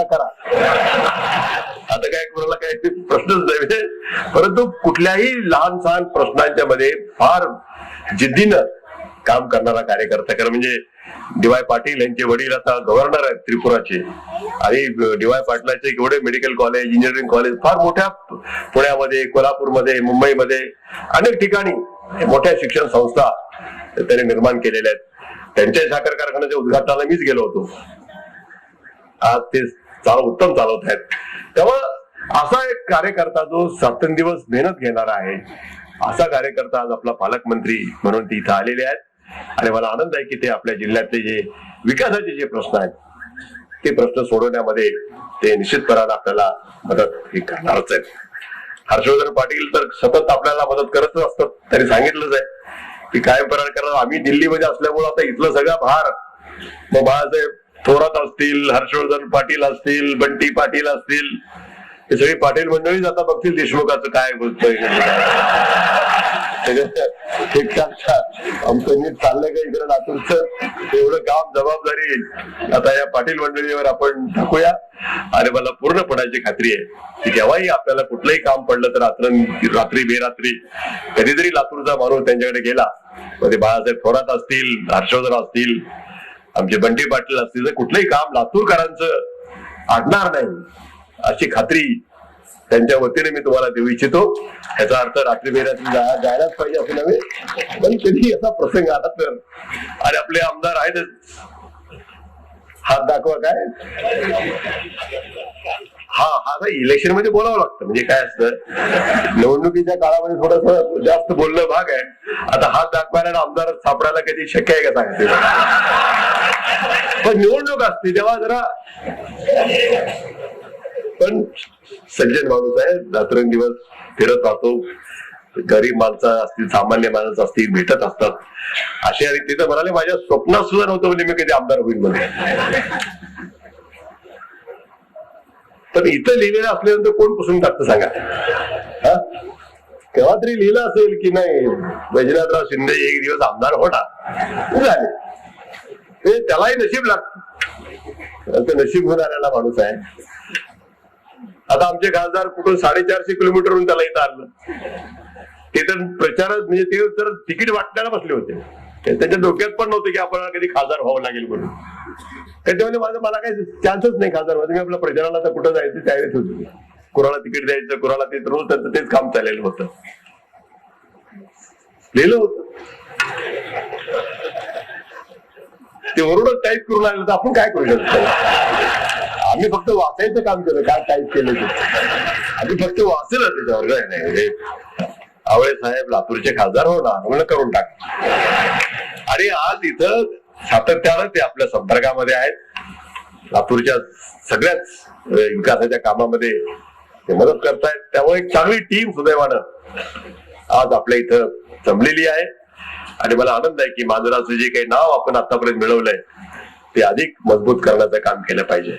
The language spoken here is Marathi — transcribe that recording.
करा. आता काय कोणाला काय प्रश्नच नव्हे म्हणजे, परंतु कुठल्याही लहान सहान प्रश्नांच्या मध्ये फार जिद्दीनं काम करणारा कार्यकर्ता कारण म्हणजे डी वाय पाटील यांचे वडील आता गव्हर्नर आहेत त्रिपुराचे. आणि डी वाय पाटलाचे एवढे मेडिकल कॉलेज इंजिनिअरिंग कॉलेज फार मोठ्या पुण्यामध्ये कोल्हापूरमध्ये मुंबईमध्ये अनेक ठिकाणी मोठ्या शिक्षण संस्था त्याने निर्माण केलेल्या आहेत. त्यांच्या साखर कारखान्याच्या उद्घाटनाला मीच गेलो होतो. आज ते चालव उत्तम चालवत आहेत तेव्हा असा एक कार्यकर्ता जो दिवस मेहनत घेणारा आहे असा कार्यकर्ता आज आपला पालकमंत्री म्हणून ते इथं आलेले आहेत. आणि मला आनंद आहे की ते आपल्या जिल्ह्यातले जे विकासाचे जे प्रश्न आहेत ते प्रश्न सोडवण्यामध्ये ते निश्चितपणाने आपल्याला मदत हे करणारच आहेत. हर्षवर्धन पाटील तर सतत आपल्याला मदत करतच असतात. त्यांनी सांगितलंच आहे की कायम करार करणार आम्ही दिल्लीमध्ये असल्यामुळे आता इथलं सगळं भार मग बाळासाहेब थोरात असतील हर्षवर्धन पाटील असतील बंटी पाटील असतील. हे सगळी पाटील मंडळीच आता बघतील देशमुखाचं काय बोलतोय आमचं नीट चाललंय का इकडे लातूरच? एवढं काम जबाबदारी. आता या पाटील मंडळीवर आपण टाकूया. आणि मला पूर्णपणाची खात्री आहे की जेव्हाही आपल्याला कुठलंही काम पडलं तर रात्र रात्री बेरात्री कधीतरी लातूरचा माणूस त्यांच्याकडे गेला. मध्ये बाळासाहेब थोरात असतील हर्षवर्धन असतील आमचे बंटी पाटील असतील तर कुठलंही काम लातूरकरांचं अडणार नाही अशी खात्री त्यांच्या वतीने मी तुम्हाला देऊ इच्छितो. याचा अर्थ रात्री बेरात्री जायलाच पाहिजे असं नव्हे पण कधी असा प्रसंग आला तर. आणि आपले आमदार आहेतच हात दाखवा काय? आता इलेक्शनमध्ये बोलावं लागतं. म्हणजे काय असतं? निवडणुकीच्या काळामध्ये थोडस जास्त बोलणं भाग आहे. आता हात दाखवायला आमदार सापडायला कधी शक्य आहे का सांगते पण निवडणूक असते तेव्हा जरा पण सज्जन माणूस आहे रात्रंदिवस फिरत राहतो. गरीब माणसं असतील सामान्य माणसं असतील भेटत असतात. अशा तिथं तर म्हणाले माझ्या स्वप्नात सुद्धा नव्हतं म्हणजे मी कधी आमदार होईल म्हणजे पण इथं लिहिलेलं असल्यानंतर कोण पुसून टाकतं सांगा? हा? केव्हा तरी लिहिलं असेल की नाही वैजनाथराव शिंदे एक दिवस आमदार होणार झाले. ते त्यालाही नशीब लागत. नशीब होणाऱ्याला माणूस आहे. आता आमचे खासदार कुठून साडेचारशे किलोमीटरहून त्याला इथं आणलं. ते तर प्रचारच म्हणजे ते तर तिकीट वाटण्याला बसले होते. त्याच्या डोक्यात पण नव्हतं की आपल्याला कधी खासदार व्हावं लागेल म्हणून. त्याच्यामध्ये माझं मला काही चान्सच नाही खासदार व्हायचं मी आपल्या प्रचाराला तर कुठं जायचं त्यावेळेस होती कुणाला तिकीट द्यायचं कुणाला ते रोज त्यांचं तेच काम चाललेलं होतं. लिहिलं होतं. ते वरूनच टाईप करून आलं तर आपण काय करू शकतो? आम्ही फक्त वाचायचं काम केलं काय टाईप केलं ते. आम्ही फक्त वाचलं त्याच्यावर. काय नाही आवळे साहेब लातूरचे खासदार होणार म्हणून करून टाक. आणि आज इथं सातत्यानं ते आपल्या संपर्कामध्ये आहेत. लातूरच्या सगळ्याच विकासाच्या कामामध्ये ते मदत करतायत. त्यामुळे एक चांगली टीम सुदैवानं आज आपल्या इथं जमलेली आहे. आणि मला आनंद आहे की मांजराचं जे काही नाव आपण आतापर्यंत मिळवलंय ते अधिक मजबूत करण्याचं काम केलं पाहिजे.